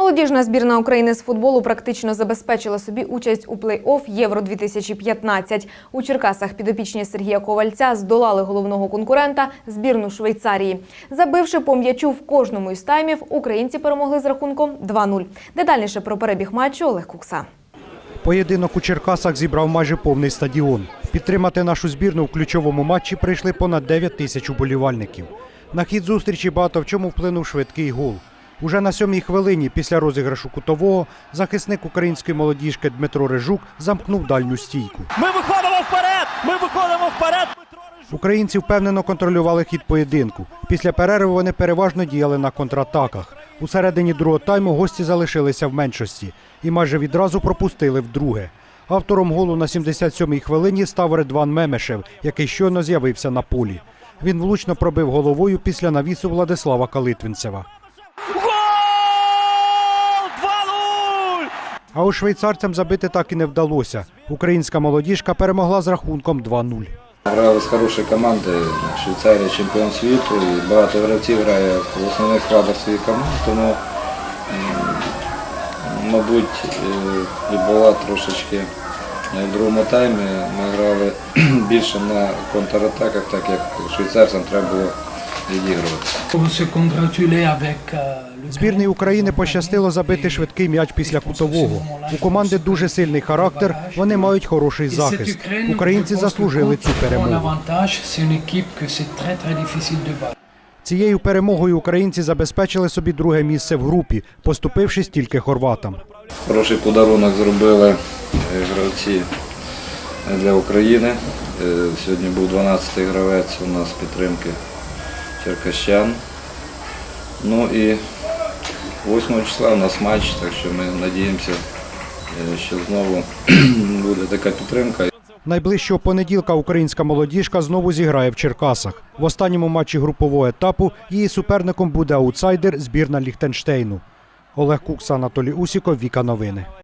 Молодіжна збірна України з футболу практично забезпечила собі участь у плей-офф Євро 2015 У Черкасах підопічні Сергія Ковальця здолали головного конкурента збірну Швейцарії. Забивши по м'ячу в кожному із таймів, українці перемогли з рахунком 2-0. Детальніше про перебіг матчу Олег Кукса. Поєдинок у Черкасах зібрав майже повний стадіон. Підтримати нашу збірну в ключовому матчі прийшли понад 9 тисяч уболівальників. На хід зустрічі багато в чому вплинув швидкий гол. Уже на сьомій хвилині після розіграшу кутового захисник української молодіжки Дмитро Рижук замкнув дальню стійку. Ми виходимо вперед! Ми виходимо вперед! Українці впевнено контролювали хід поєдинку. Після перерви вони переважно діяли на контратаках. У середині другого тайму гості залишилися в меншості і майже відразу пропустили вдруге. Автором голу на 77-й хвилині став Редван Мемешев, який щойно з'явився на полі. Він влучно пробив головою після навісу Владислава Калитвінцева. Гол! 2-0! А у швейцарцям забити так і не вдалося. Українська молодіжка перемогла з рахунком 2-0. Грали з хорошої команди. Швейцарія чемпіон світу і багато гравців грає в основних складах своїх команд, тому, мабуть, е, і була трошечки в другому таймі. Ми грали більше на контратаках, так як швейцарцям треба було відігрувати. Euh, Збірній України пощастило забити швидкий м'яч після кутового. У команди дуже сильний характер, вони мають хороший захист. Українці заслужили цю перемогу. Цією перемогою українці забезпечили собі друге місце в групі, поступившись тільки хорватам. Хороший подарунок зробили е, гравці для України. Е, Сьогодні був 12-й гравець у нас підтримки черкащан. Ну і 8 числа у нас матч, так що ми надіємося, е, що знову буде така підтримка. Найближчого понеділка українська молодіжка знову зіграє в Черкасах. В останньому матчі групового етапу її суперником буде аутсайдер збірна Ліхтенштейну. Олег Кукса, Анатолій Усіков, Віка Новини.